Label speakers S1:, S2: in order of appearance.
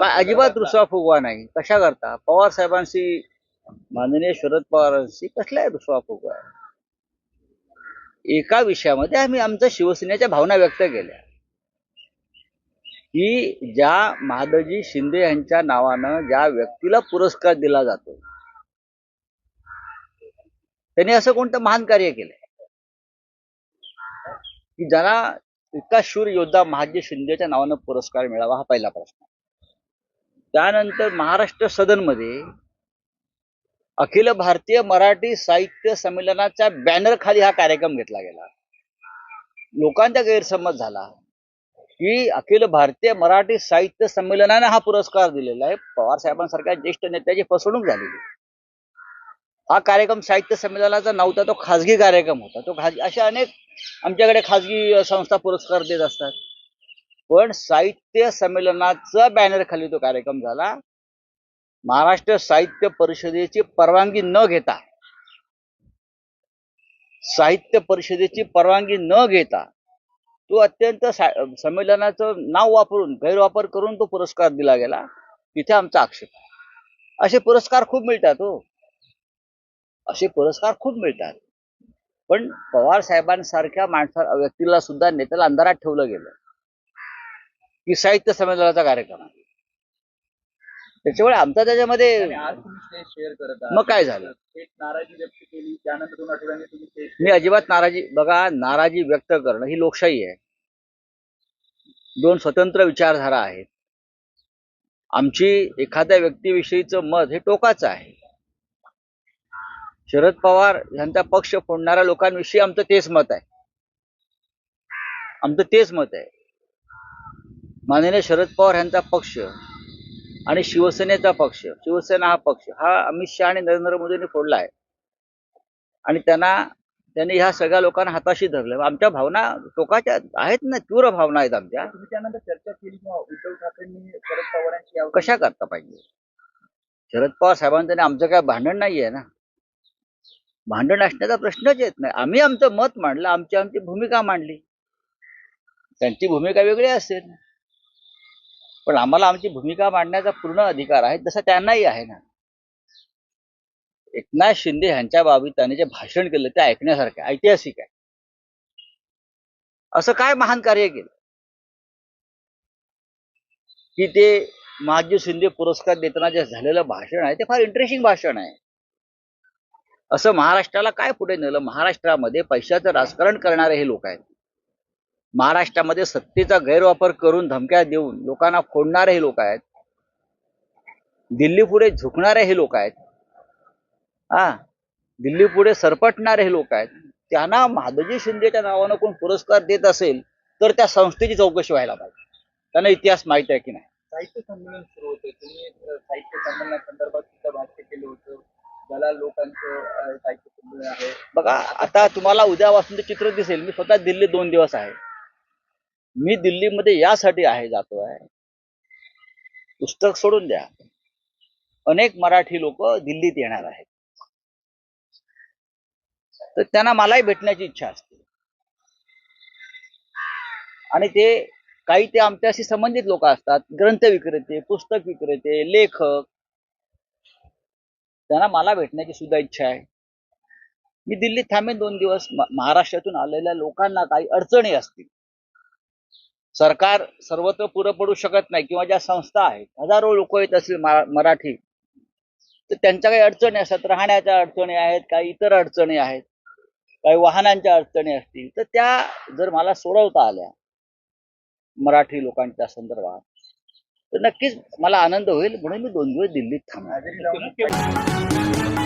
S1: काय अजिबात रुसवा फुगवा नाही. कशा करता? पवार साहेबांशी माननीय शरद पवारांशी कसला आहे रुसवा फुगवा एका विषयामध्ये आम्ही आमच्या शिवसेनेच्या भावना व्यक्त केल्या. की ज्या महादजी शिंदे यांच्या नावानं ज्या व्यक्तीला पुरस्कार दिला जातो त्यांनी असं कोणतं महान कार्य केलंय? की ज्याला इतका शूर योद्धा महाजी शिंदेच्या नावानं पुरस्कार मिळावा हा पहिला प्रश्न. त्यानंतर महाराष्ट्र सदनमध्ये अखिल भारतीय मराठी साहित्य संमेलनाच्या बॅनर खाली हा कार्यक्रम घेतला गेला. लोकांचा गैरसमज झाला की अखिल भारतीय मराठी साहित्य संमेलनाने हा पुरस्कार दिलेला आहे. पवार साहेबांसारख्या ज्येष्ठ नेत्याची फसवणूक झालेली हा कार्यक्रम साहित्य संमेलनाचा नव्हता तो खाजगी कार्यक्रम होता. तो खाजगी अशा अनेक आमच्याकडे खाजगी संस्था पुरस्कार देत असतात. पण साहित्य संमेलनाचा बॅनर खाली तो कार्यक्रम झाला. महाराष्ट्र साहित्य परिषदेची परवानगी न घेता साहित्य परिषदेची परवानगी न घेता तो अत्यंत संमेलनाचं नाव वापरून गैरवापर करून तो पुरस्कार दिला गेला. तिथे आमचा आक्षेप आहे. असे पुरस्कार खूप मिळतात हो. असे पुरस्कार खूप मिळतात. पण पवार साहेबांसारख्या माणसा व्यक्तीला सुद्धा नेत्याला अंधारात ठेवलं गेलं. की साहित्य संमेलनाचा कार्यक्रम आहे. त्याच्यामुळे आमचा त्याच्यामध्ये मग काय झालं?
S2: नाराजी व्यक्त केली त्यानंतर दोन आठवड्यांनी तुम्ही
S1: मी अजिबात नाराजी बघा नाराजी व्यक्त करणं ही लोकशाही आहे. दोन स्वतंत्र विचारधारा आहेत. आमची एखाद्या व्यक्तीविषयीचं मत हे टोकाचं आहे. शरद पवार यांचा पक्ष फोडणाऱ्या लोकांविषयी आमचं तेच मत आहे. आमचं तेच मत आहे. माननीय शरद पवार यांचा पक्ष आणि शिवसेनेचा पक्ष शिवसेना हा पक्ष हा अमित शहा आणि नरेंद्र मोदींनी फोडला आहे. आणि त्यांना त्यांनी ह्या सगळ्या लोकांना हाताशी धरलं आमच्या भावना टोकाच्या आहेत ना तीव्र भावना आहेत आमच्या.
S2: तुम्ही त्यानंतर चर्चा केली किंवा उद्धव ठाकरेंनी शरद पवारांची यावर
S1: कशा करता पाहिजे? शरद पवार साहेबांचं आणि आमचं काय भांडण नाहीये ना? भांडण असण्याचा प्रश्नच येत नाही. आम्ही आमचं मत मांडलं आमची आमची भूमिका मांडली. त्यांची भूमिका वेगळी असेल. पण आम्हाला आमची भूमिका मांडण्याचा पूर्ण अधिकार आहे तसा त्यांनाही आहे ना. एकनाथ शिंदे यांच्या बाबतीत त्यांनी जे भाषण केलं ते ऐकण्यासारखं ऐतिहासिक आहे. असं काय महान कार्य केलं? की ते महाजी शिंदे पुरस्कार देताना जे झालेलं भाषण आहे ते फार इंटरेस्टिंग भाषण आहे. असं महाराष्ट्राला काय पुढे नेलं? महाराष्ट्रामध्ये पैशाचं राजकारण करणारे हे लोक आहेत. महाराष्ट्रामध्ये सत्तेचा गैरवापर करून धमक्या देऊन लोकांना फोडणारे हे लोक आहेत. दिल्ली पुढे झुकणारे हे लोक आहेत. हा दिल्ली पुढे सरपटणारे हे लोक आहेत. त्यांना महादजी शिंदेच्या नावानं कोण पुरस्कार देत असेल तर त्या संस्थेची चौकशी व्हायला पाहिजे. त्यांना इतिहास माहीत आहे की नाही?
S2: साहित्य संमेलन सुरू होते. तुम्ही साहित्य संमेलनासंदर्भात सुद्धा भाष्य केलं होतं. ज्याला लोकांचं साहित्य संमेलन आहे.
S1: बघा आता तुम्हाला उद्यापासून ते चित्र दिसेल. मी स्वतः दिल्ली दोन दिवस आहे. मी दिल्लीमध्ये यासाठी आहे जातो आहे पुस्तक सोडून द्या. अनेक मराठी लोक दिल्लीत येणार आहेत. तर त्यांना मलाही भेटण्याची इच्छा असते. आणि ते काही ते आमच्याशी संबंधित लोक असतात. ग्रंथ विक्रेते पुस्तक विक्रेते लेखक. त्यांना मला भेटण्याची सुद्धा इच्छा आहे. मी दिल्लीत थांबेन दोन दिवस. महाराष्ट्रातून आलेल्या लोकांना काही अडचणी असतील सरकार सर्वत्र पुरं पडू शकत नाही किंवा ज्या संस्था आहेत हजारो लोक येत असतील मराठी तर त्यांच्या काही अडचणी असतात राहण्याच्या अडचणी आहेत काही इतर अडचणी आहेत काही वाहनांच्या अडचणी असतील तर त्या जर मला सोडवता आल्या मराठी लोकांच्या संदर्भात तर नक्कीच मला आनंद होईल म्हणून मी दोन दिवस दिल्लीत थांबणार